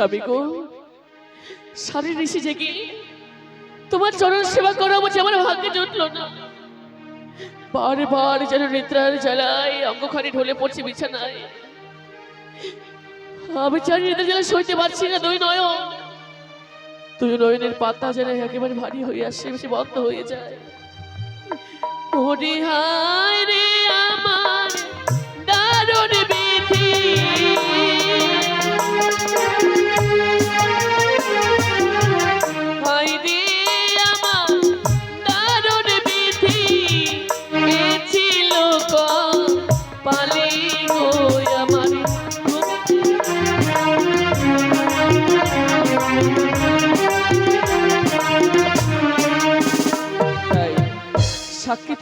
স্বামী গো ঋষি জেগে তোমার চরণ সেবা করা আমার ভাগ্যে না। যেন নিদ্রার জ্বালায় অঙ্গখানি ঢলে পড়ছে বিছানায়। আমি চারি নিদ্রা জ্বালা সইতে পারছি না, দুই নয়ন। দুই নয়নের পাতা যেন একেবারে ভারী হয়ে আসছে, বেশি বন্ধ হয়ে যায়। রে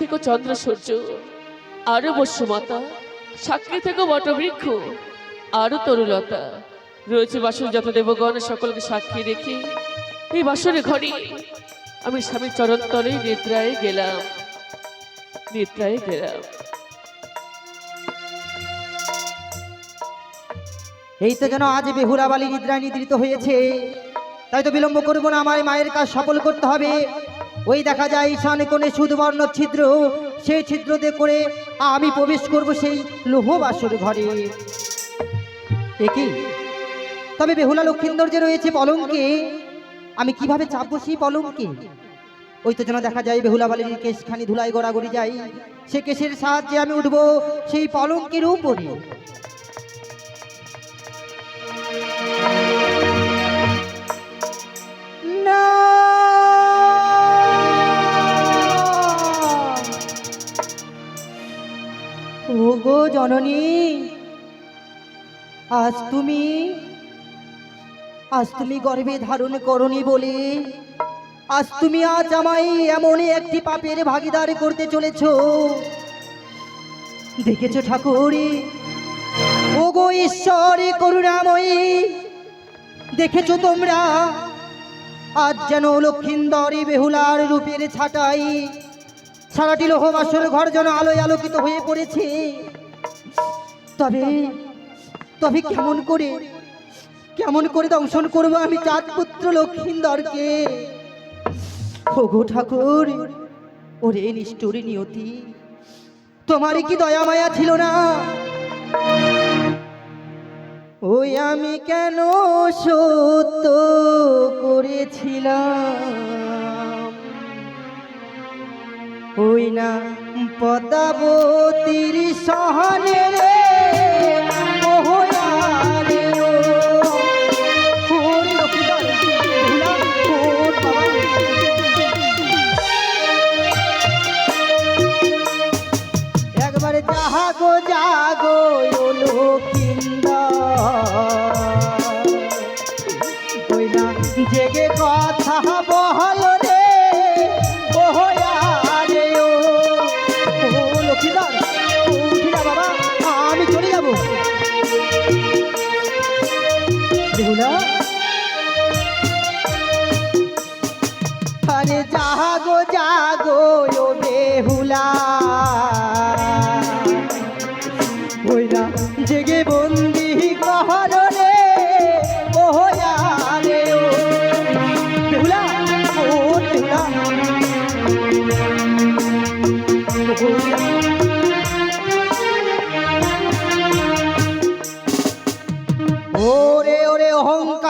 থেকে চন্দ্র সূর্য, আরও বসুমাতা, সাক্ষী থেকে বটবৃক্ষ, আরও তরুলতা। রয়েছে বাসন যত দেবগণ, সকলকে সাক্ষী রেখে এই বাসনের ঘরে আমি স্বামীর চরণ তলে নিদ্রায় গেলাম নিদ্রায় গেলাম। এই তো যেন আজ বেহুলা বালি নিদ্রায় নিদ্রিত হয়েছে। তাই তো বিলম্ব করব না আমার মায়ের কাজ সফল করতে হবে। ওই দেখা যায় ঈশানে কোণে সুদবর্ণ ছিদ্র, সেই ছিদ্র দিয়ে করে আমি প্রবেশ করব সেই লোহ বাসর ঘরে একই তবে বেহুলা লক্ষিন্দর যে রয়েছে পলঙ্কে, আমি কীভাবে চাপবো সেই পলঙ্কে? ওই তো যেন দেখা যায় বেহুলা বালির কেশখানি ধুলাই গড়াগড়ি যাই সে কেশের সাহায্যে আমি উঠবো সেই পলঙ্কের উপরে। ওগো জননী, আজ তুমি আজ তুমি গর্বে ধারণ করনি বলে, আজ তুমি আজ আমায় এমনই একটি পাপের ভাগিদার করতে চলেছ। দেখেছ ঠাকুর? ওগো ঈশ্বরী করুণাময়ী, দেখেছ তোমরা? আজ যেন লক্ষিন্দরী বেহুলার রূপের ছাটাই সারাটি লোহবাসর ঘর যেন আলোয় আলোকিত হয়ে পড়েছে। তবে তবে কেমন করে কেমন করে দংশন করব আমি চাঁদ পুত্র লক্ষিন্দরকে? ওগো ঠাকুর, ওরে নিষ্ঠুরী নিয়তি, তোমারই কি দয়া মায়া ছিল না? ওই আমি কেন সত্য করেছিলাম? ওই না পদাবতীর সহনে রে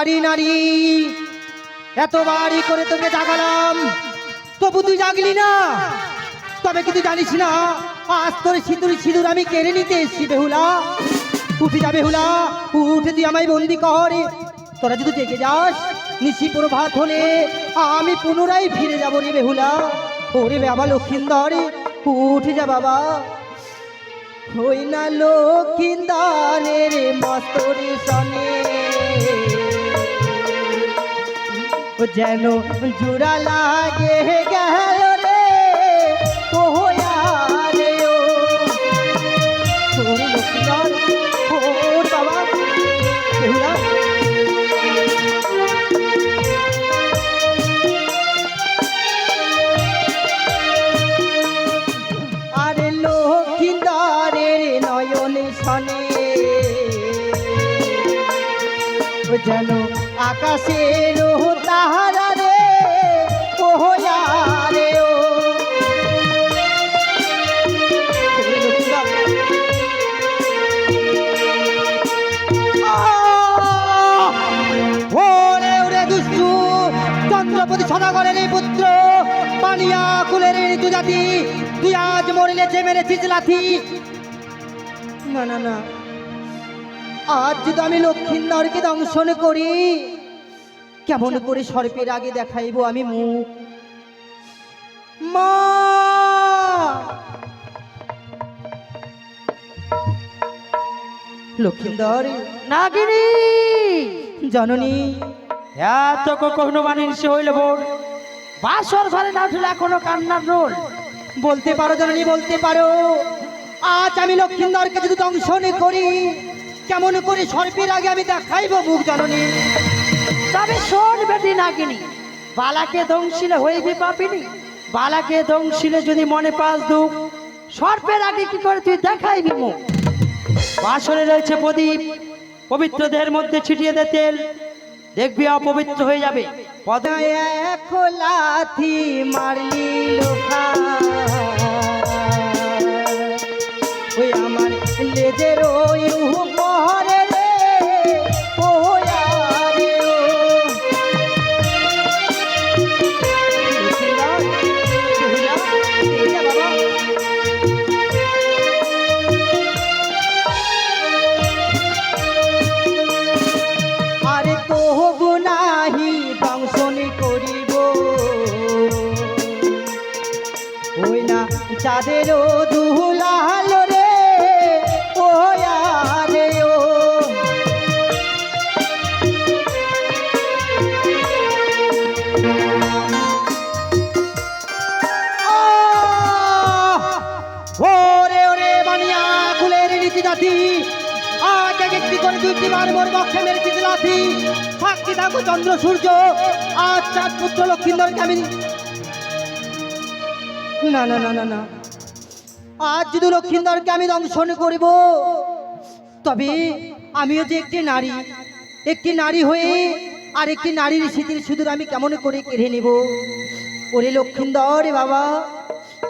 অহংকারী নারী। এতবারই করে তোকে জাগালাম। তবু তুই জাগলি না। তবে কিন্তু জানিস না, আজ তোর সিঁদুর সিঁদুর আমি কেড়ে নিতে এসছি, বেহুলা। উঠে যা, বেহুলা, উঠে তুই আমায় বন্দি কর। তোরা যদি দেখে যাস নিশি প্রভাত হলে, আমি পুনরায় ফিরে যাব রে বেহুলা। ওরে বাবা লক্ষিন্দর, উঠে যা বাবা। হই না লক্ষিন্দারের মস্তরে সনে। ও যেন জোড়া জাতি তুই আজ মরিলে যে মেরেছিস লাথি। না না না। আজ যদি আমি লক্ষিন্দরকে দংশন করি, কেমন করে সর্পের আগে দেখাইব আমি মুখ? মা! লক্ষিন্দর নাগিনী, জননী। এত কখনো মানিস হইল বোন বাসর ঘরে না উঠলে এখনও কান্নার রোল? বলতে পারো জননী বলতে পারো। আজ আমি লক্ষ্মীন্দরকে যদি দংশন করি কেমন করে সর্পের আগে আমি দেখাইব মুখ জননী? তবে শোন বেটি নাগিনী বালাকে দংশিলে হইবি পাপিনি বালাকে দংশিলে যদি মনে পাস দুঃখ সর্পের আগে কি করে তুই দেখাইবি মুখ? বাসরে রয়েছে প্রদীপ পবিত্র দেহের মধ্যে ছিটিয়ে দে তেল দেখবি অপবিত্র হয়ে যাবে। পদ খোলা থি মারলি লোখা ওই আমার লেজের ওই উপরে বার মোর বক্ষে মেরেছি লাথি সাক্ষী থাকো চন্দ্র সূর্য। আজ চাঁদ পুত্র লক্ষিন্দরকে আমি? না না না না না। আজ যদি লক্ষিন্দরকে আমি দংশন করিব? তবে আমিও যে একটি নারী একটি নারী হয়ে আর একটি নারীর স্মৃতির সুদূর আমি কেমন করে কেড়ে নেব? ওরে লক্ষিন্দর বাবা,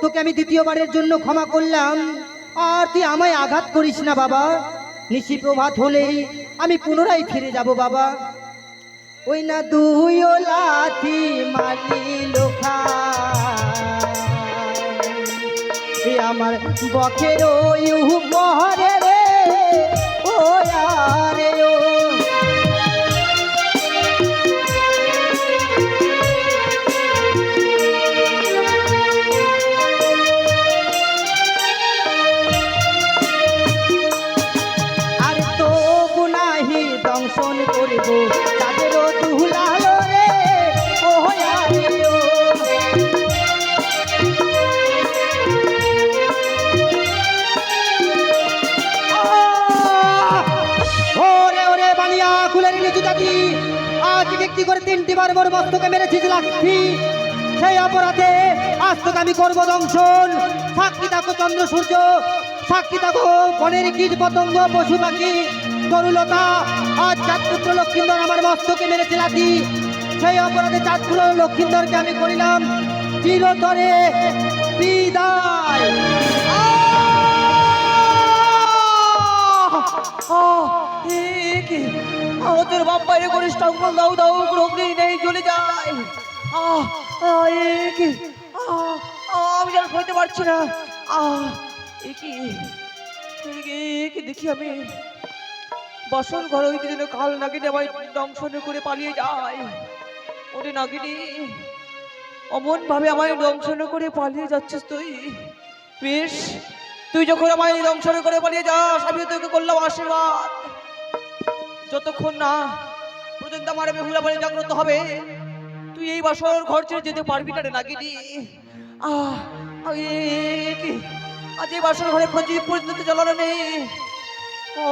তোকে আমি দ্বিতীয়বারের জন্য ক্ষমা করলাম। আর তুই আমায় আঘাত করিস না বাবা। নিশি প্রভাত হলেই আমি পুনরায় ফিরে যাব, বাবা। ওই না দুই লাথি মালি লোখা আমার বকের ওই মহরে রে মস্তকে মেরেছিস লাঠি, সেই অপরাধে আজ তোকে আমি করব দংশন। সাক্ষী থাকো চন্দ্র সূর্য, সাক্ষী থাকো বনের কীট পতঙ্গ, পশু পাখি, তরুলতা। আজ চাঁদপুত্র লক্ষ্মীন্দর আমার মস্তকে মেরেছে লাঠি, সেই অপরাধে চাঁদপুর লক্ষ্মীন্দরকে আমি করিলাম। চিরতরে বিদায়। তোর বাপ বাইরে করিস টঙ্গল দাও দাও অগ্নি নেই জ্বলে যায়। কি? আমি যেন সইতে পারছি না। কি? কি, দেখি আমি? বসন ঘর হইতে যেন কাল নাগিনি আমায় দংশন করে পালিয়ে যায়। ওরে নাগিনি অমন ভাবে আমায় দংশন করে পালিয়ে যাচ্ছিস তুই। বেশ তুই যখন আমায় দংশন করে পালিয়ে যাস আমি তোকে করলাম আশীর্বাদ। যতক্ষণ না পর্যন্ত আমার বেহুলা বলে জাগ্রত হবে, তুই এই বাসর ঘর ছেড়ে যেতে পারবি না রে নাগিনি। আহ আজ এই বাসর ঘরে প্রদীপ পর্যন্ত জ্বালানো নেই। ও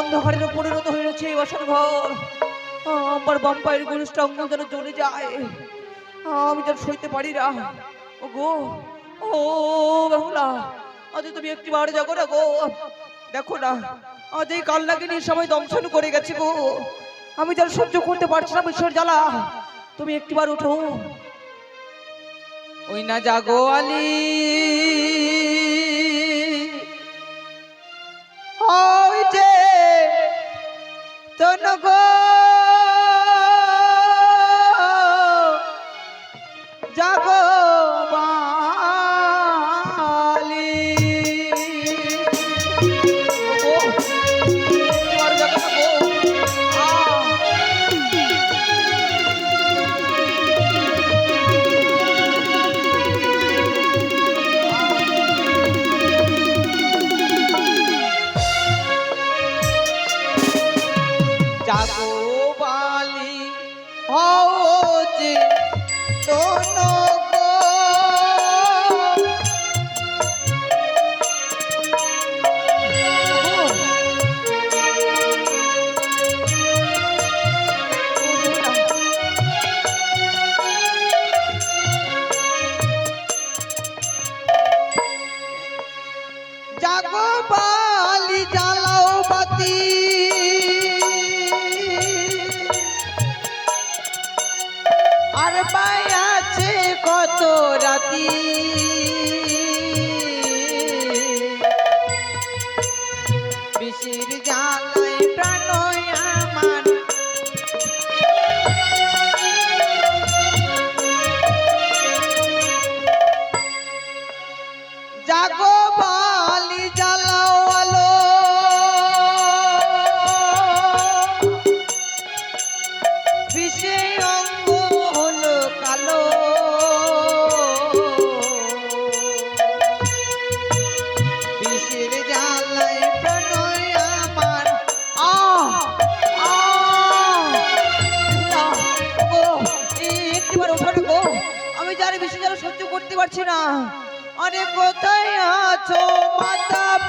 অন্ধকারের পরিণত হয়ে রয়েছে এই বাসর ঘর। আমার বাম্পায়ের গরিষ্ঠ অঙ্গল যেন জ্বলে যায়। আমি যেন সইতে পারি না। ও গো ও বেহুলা আজ তুমি একটি বারে যাব না গো। দেখো না, আজ এই কাল নাগিনী সবাই দংশন করে গেছে গো। আমি যেন সহ্য করতে পারছি না বিশ্বের জ্বালা। তুমি একটিবার উঠো। ওই না জাগো আলী। ওই যে তনু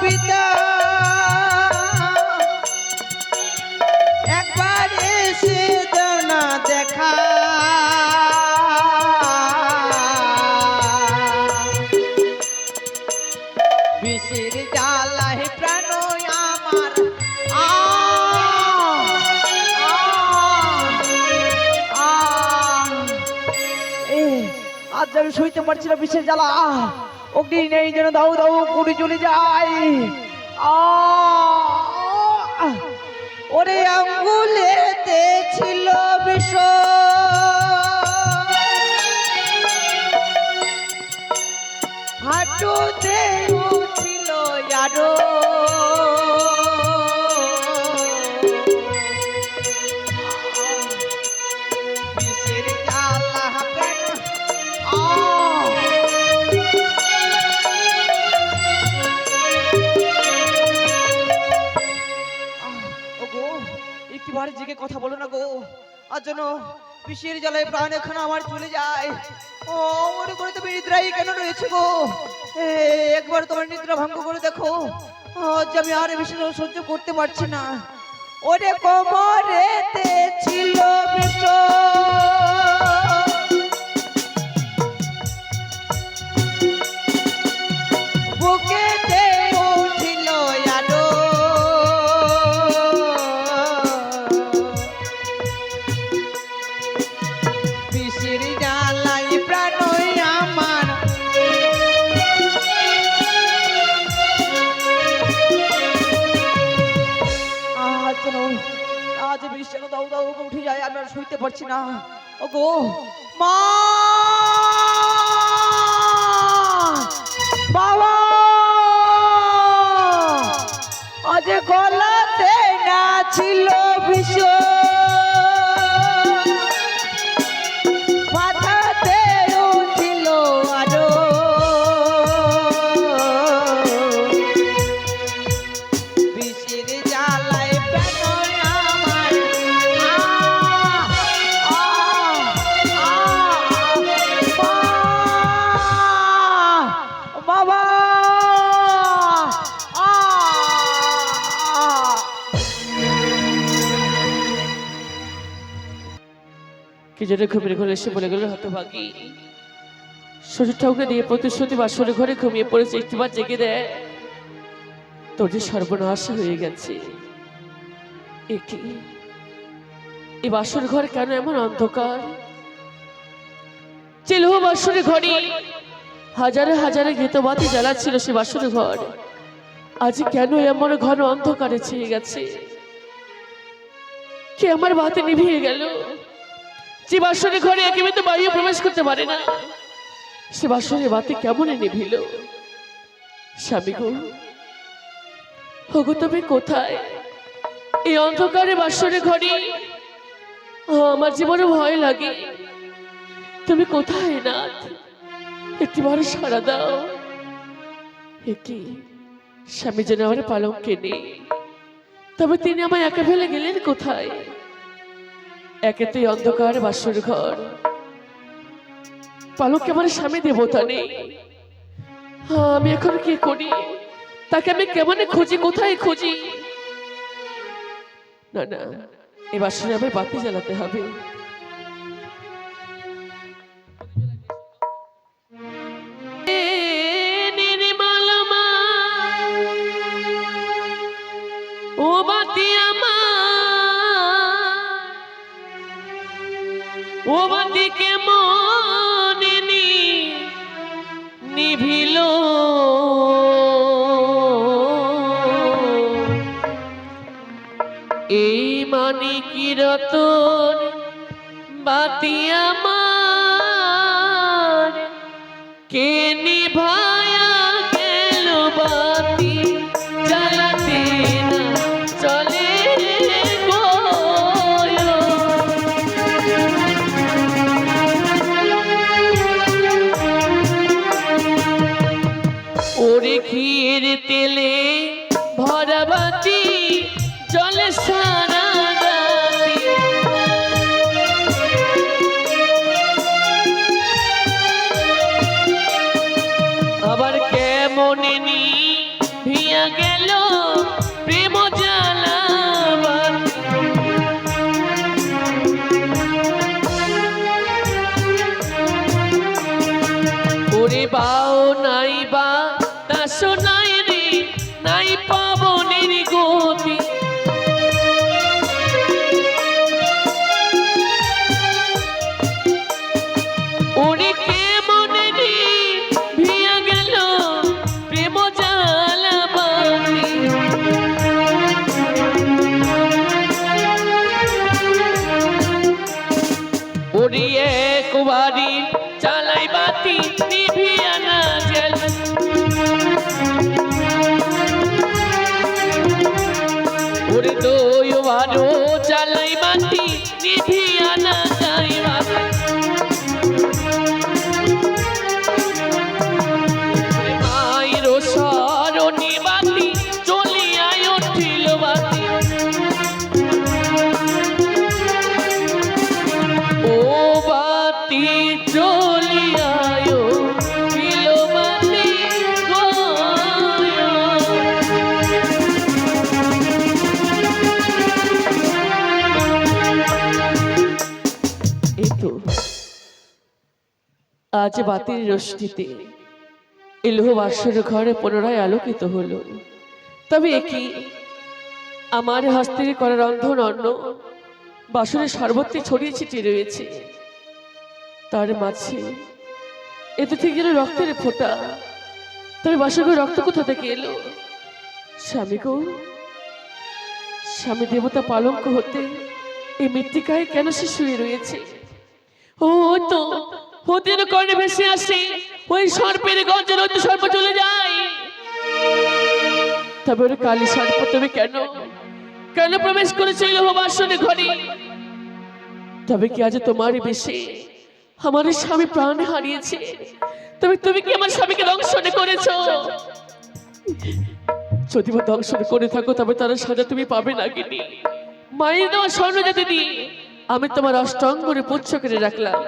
পিতা। একবার এসে না দেখা। বিষের জ্বালায় আমার। আহ, আহ, আহ। আজ আমি শুইতে পারছি না বিষের জ্বালা। অগ্নি নেই যেন দাউ দাউ কুড়ি চলে যায়! ওরে আঙ্গুলেতে ছিল বিষ হাঁটুতে ছিল আরও একটি কথা বলো না গো। আর যেন বিষের জ্বালায় প্রাণ এখানে আমার চলে যায়। ও, মনে করে তুমি নিদ্রাই কেন রয়েছে গো? একবার তোমার নিদ্রা ভঙ্গ করে দেখো। আজ আমি আর বেশি সহ্য করতে পারছি না। ওরে কোমরেতে ছিল বিষ ওগো যেন ঘুমিয়ে ঘরে এসে বলে গেল, হতভাগী। শরীরটাকে দিয়ে প্রতিশ্রুতি বাসরে ঘরে ঘুমিয়ে পড়েছে একটিবার জেগে দেয় তোর যে সর্বনাশ হয়ে গেছে। এ কি? বাসর ঘর কেন এমন অন্ধকার? ঘরে হাজারে হাজারে ঘেতবাতি জ্বালাচ্ছিল সে বাসর ঘর। আজ কেন এমন ঘন অন্ধকারে ছেয়ে গেছে? কে আমার বাতি নিভিয়ে গেল? যে বাসরে ঘরে একেবারে তো বায়ু প্রবেশ করতে পারে না। সে বাসরে বাতি কেমন নিভিল স্বামী গো হগো তুমি কোথায়? এই অন্ধকারে বাসরে ঘরে আমার জীবনে ভয় লাগে। তুমি কোথায় নাথ? একটিবার সারা দাও। একটি স্বামী যেন আমার পালঙ্কে নেই। তবে তিনি আমায় একা ফেলে গেলেন কোথায়? একে তুই অন্ধকার বাসর ঘর। পালক আমার স্বামী দেবতা নেই। আমি এখন কি করি? তাকে আমি কেমন খুঁজি? কোথায় খুঁজি? না না এবার শুনে আমার বাতি জ্বালাতে হবে। বাতিকে মনে নিভিল। এই মানে কি রতন বাতি আমার কে কেমন নি ভিয়া গেল ওরে একবারি চালাই বাতি নিভিয়া না আজ বাতির রশ্মিতে এলোহ বাসর ঘরে পুনরায় আলোকিত হলো। তবে কি? আমার হস্তের করা রন্ধন অন্ন বাসনের সর্বত্রে ছড়িয়ে ছিটিয়ে রয়েছে। তার মাঝে এতে ঠিক যেন রক্তের ফোঁটা। তবে ঘরে রক্ত কোথা থেকে এলো? স্বামী গো স্বামী দেবতা পালঙ্ক হতে এই মৃত্তিকায় কেন সে শুয়ে রয়েছে? ও তো হতের কর্ণে ভেসে আসে, ওই সর্পের গঞ্জের হতে সর্প চলে যায়। তবে ওর কালী সর্প তুমি কেন? কেন প্রবেশ করেছিল হোমাসনে ঘরে? তবে কি আজ তোমারই বেশি আমার স্বামী প্রাণ হারিয়েছে? তবে তুমি কি আমার স্বামীকে দংশনে করেছ? যদি বা দংশন করে থাকো, তবে তার সাজা তুমি পাবে না কিনি মায়ের দেওয়া স্বর্ণ যাতে আমি তোমার অষ্টঙ্গরে পুচ্ছ করে রাখলাম।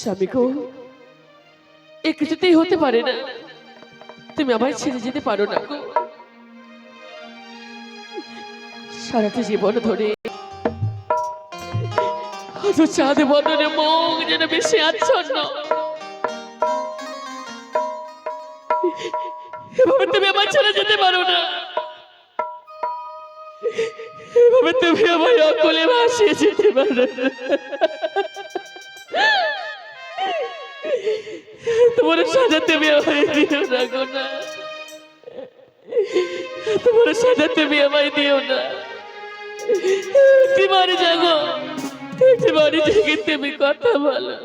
স্বামী এ কিছুতেই হতে পারে না। তুমি আমায় ছেড়ে যেতে পারো না সারাটা জীবন ধরে চাঁদে বদনে মুখ যেন বেশি আচ্ছন্ন। এভাবে তুমি আমার ছেড়ে যেতে পারো না। তুমি আমায় অকলে ভাসিয়ে যেতে পারো। তোমার সাজা তুমি আমায় দিও না গো না। তোমার সাজা তুমি আমায় দিও না। বাড়ি জাগো একটি বাড়ি তুমি কথা বলো।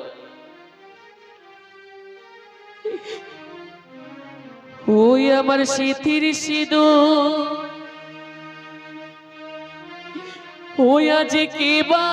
ওই আমার সিথির সিধু ওই আজ কে বা